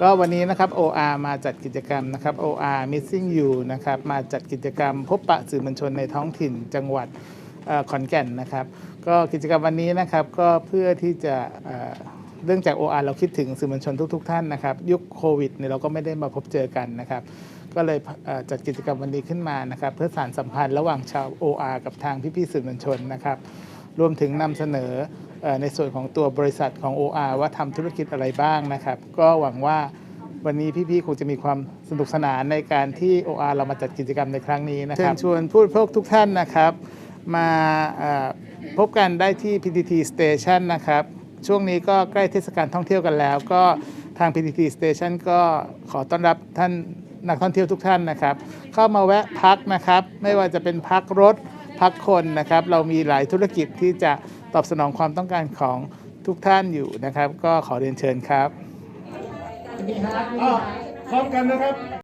ก็วันนี้นะครับ OR มาจัดกิจกรรมนะครับ OR Missing You นะครับมาจัดกิจกรรม พบปะสื่อมวลชนในท้องถิ่นจังหวัดอขอนแก่นนะครับ ก็กิจกรรมวันนี้นะครับก็เพื่อที่จะเอ่อเรื่องจาก OR เราคิดถึงสื่อมวลชนทุก ๆ ท่านนะครับ ยุคโควิดเนี่ยเราก็ไม่ได้มาพบเจอกันนะครับ ก็เลยจัดกิจกรรมวันนี้ขึ้นมานะครับ เพื่อสานสัมพันธ์ระหว่างชาว OR กับทางพี่ๆสื่อมวลชนนะครับ รวมถึงนำเสนอ ในส่วนของตัวบริษัทของ OR ว่าทำธุรกิจอะไรบ้างนะครับ ก็หวังว่าวันนี้พี่ๆคงจะมีความสนุกสนานในการที่ OR เรามาจัดกิจกรรมในครั้งนี้นะครับเชิญชวนผู้บริโภคทุกท่านนะครับ มาพบกันได้ที่ PTT Station นะครับ ช่วงนี้ก็ใกล้เทศกาลท่องเที่ยวกันแล้ว ก็ทาง PTT Station ก็ขอต้อนรับท่านนักท่องเที่ยวทุกท่านนะครับ เข้ามาแวะพักนะครับ ไม่ว่าจะเป็นพักรถพักคนนะครับ เรามีหลายธุรกิจที่จะ ตอบสนองความต้องการของทุกท่านอยู่นะครับ ก็ขอเรียนเชิญครับอ้าวพร้อมกันนะครับ